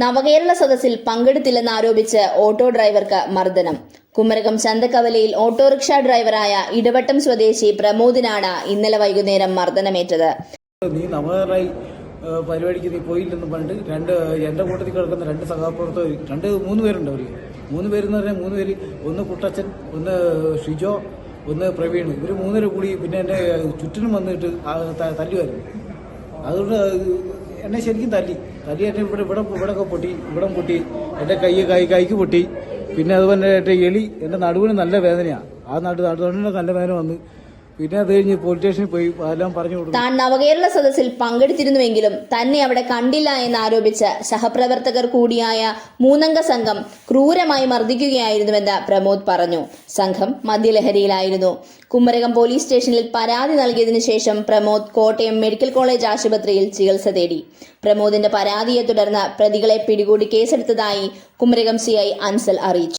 നവകേരള സദസ്സിൽ പങ്കെടുത്തില്ലെന്ന് ആരോപിച്ച് ഓട്ടോ ഡ്രൈവർക്ക് മർദ്ദനം. കുമരകം ചന്തക്കവലയിൽ ഓട്ടോറിക്ഷ ഡ്രൈവറായ ഇടവട്ടം സ്വദേശി പ്രമോദിനാണ് ഇന്നലെ വൈകുന്നേരം മർദ്ദനമേറ്റത്. നീ നവകേരളായി പരിപാടിക്ക് നീ പോയില്ലെന്ന് പറഞ്ഞിട്ട് രണ്ട് എന്റെ കൂട്ടത്തിൽ കിടക്കുന്ന രണ്ട് സഹപ്രവർത്തകർ രണ്ട് മൂന്ന് പേരുണ്ട് അവർ മൂന്ന് പേരെന്ന് പറഞ്ഞാൽ മൂന്ന് പേര് ഒന്ന് കുട്ടച്ചൻ ഒന്ന് ഷിജോ ഒന്ന് പ്രവീൺ. ഇവർ മൂന്നര കൂടി പിന്നെ എന്റെ ചുറ്റിനും വന്നിട്ട് തല്ലുമായിരുന്നു അതുകൊണ്ട് എന്നെ ശരിക്കും തല്ലി. തല്ലി എന്നെ ഇവിടെ ഇവിടെ ഇവിടെ പൊട്ടി. ഇവിടെ പൊട്ടി. എന്റെ കൈ കൈ കൈക്ക് പൊട്ടി. പിന്നെ അതുപോലെ എന്റെ എലി. എന്റെ നടുവിന് നല്ല വേദനയാണ് ആ നടു നടുവിന് നല്ല വേദന വന്ന് പിന്നെ അത് കഴിഞ്ഞ് പോലീസ് പോയി എല്ലാം പറഞ്ഞു താൻ നവകേരള സദസ്സിൽ പങ്കെടുത്തിരുന്നുവെങ്കിലും തന്നെ അവിടെ കണ്ടില്ല എന്ന് എന്നാരോപിച്ച് സഹപ്രവർത്തകർ കൂടിയായ മൂന്നംഗ സംഘം ക്രൂരമായി മർദ്ദിക്കുകയായിരുന്നുവെന്ന് പ്രമോദ് പറഞ്ഞു. സംഘം മദ്യലഹരിയിലായിരുന്നു. കുമരകം പോലീസ് സ്റ്റേഷനിൽ പരാതി നൽകിയതിനു ശേഷം പ്രമോദ് കോട്ടയം മെഡിക്കൽ കോളേജ് ആശുപത്രിയിൽ ചികിത്സ തേടി. പ്രമോദിന്റെ പരാതിയെ തുടർന്ന് പ്രതികളെ പിടികൂടി കേസെടുത്തതായി കുമരകം സിഐ അൻസൽ അറിയിച്ചു.